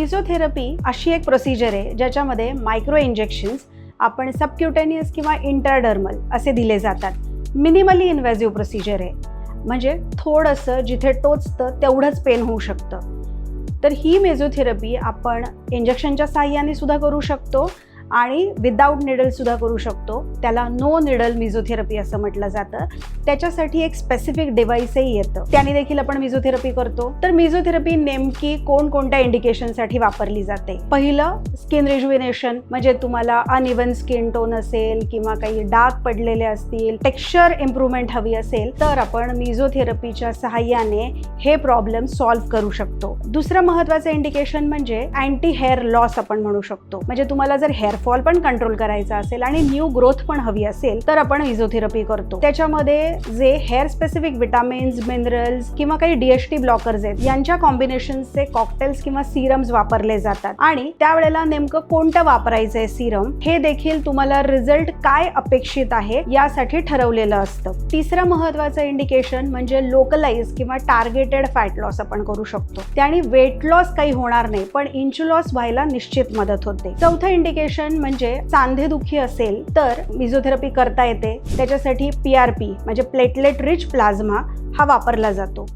Physiotherapy अशी एक procedure आहे ज्याच्यामध्ये मायक्रो इंजेक्शन्स आपण सबक्युटेनियस किंवा इंटरडर्मल असे दिले जातात. मिनिमली इन्व्हेझिव्ह प्रोसिजर आहे. म्हणजे थोडंसं जिथे टोचतं तेवढंच पेन होऊ शकतं. तर ही मेझोथेरपी आपण इंजेक्शनच्या साह्याने सुद्धा करू शकतो. आणि विदाऊट निडलसुद्धा करू शकतो. त्याला नो निडल मिझोथेरपी असं म्हटलं जातं. त्याच्यासाठी एक स्पेसिफिक डिव्हाइसही येतं. त्याने देखील आपण मिझोथेरपी करतो. तर मिझोथेरपी नेमकी कोणकोणत्या इंडिकेशनसाठी वापरली जाते? पहिलं स्किन रिज्युनेशन म्हणजे तुम्हाला अनइवन स्किन टोन असेल किंवा काही डाग पडलेले असतील टेक्स्चर इम्प्रूव्हमेंट हवी असेल तर आपण मिझोथेरपीच्या सहाय्याने हे प्रॉब्लेम सॉल्व्ह करू शकतो. दुसरं महत्वाचं इंडिकेशन म्हणजे अँटी हेअर लॉस आपण म्हणू शकतो. म्हणजे तुम्हाला जर हेअर हेअरफॉल पण कंट्रोल करायचा असेल आणि न्यू ग्रोथ पण हवी असेल तर आपण इझोथेरपी करतो. त्याच्यामध्ये जे हेअर स्पेसिफिक विटामिन्स मिनरल्स किंवा काही डीएसटी ब्लॉकर्स आहेत यांच्या कॉम्बिनेशनचे कॉकटेल्स किंवा सिरम्स वापरले जातात. आणि त्यावेळेला नेमकं कोणतं वापरायचं आहे सिरम हे देखील तुम्हाला रिझल्ट काय अपेक्षित आहे यासाठी ठरवलेलं असतं. तिसरं महत्वाचं इंडिकेशन म्हणजे लोकलाइज किंवा टार्गेटेड फॅट लॉस आपण करू शकतो. त्याने वेट लॉस काही होणार नाही पण इंच लॉस व्हायला निश्चित मदत होते. चौथं इंडिकेशन म्हणजे सांधेदुखी असेल तर मिझोथेरपी करता येते. त्याच्यासाठी पी आर पी म्हणजे प्लेटलेट रिच प्लाझ्मा हा वापरला जातो.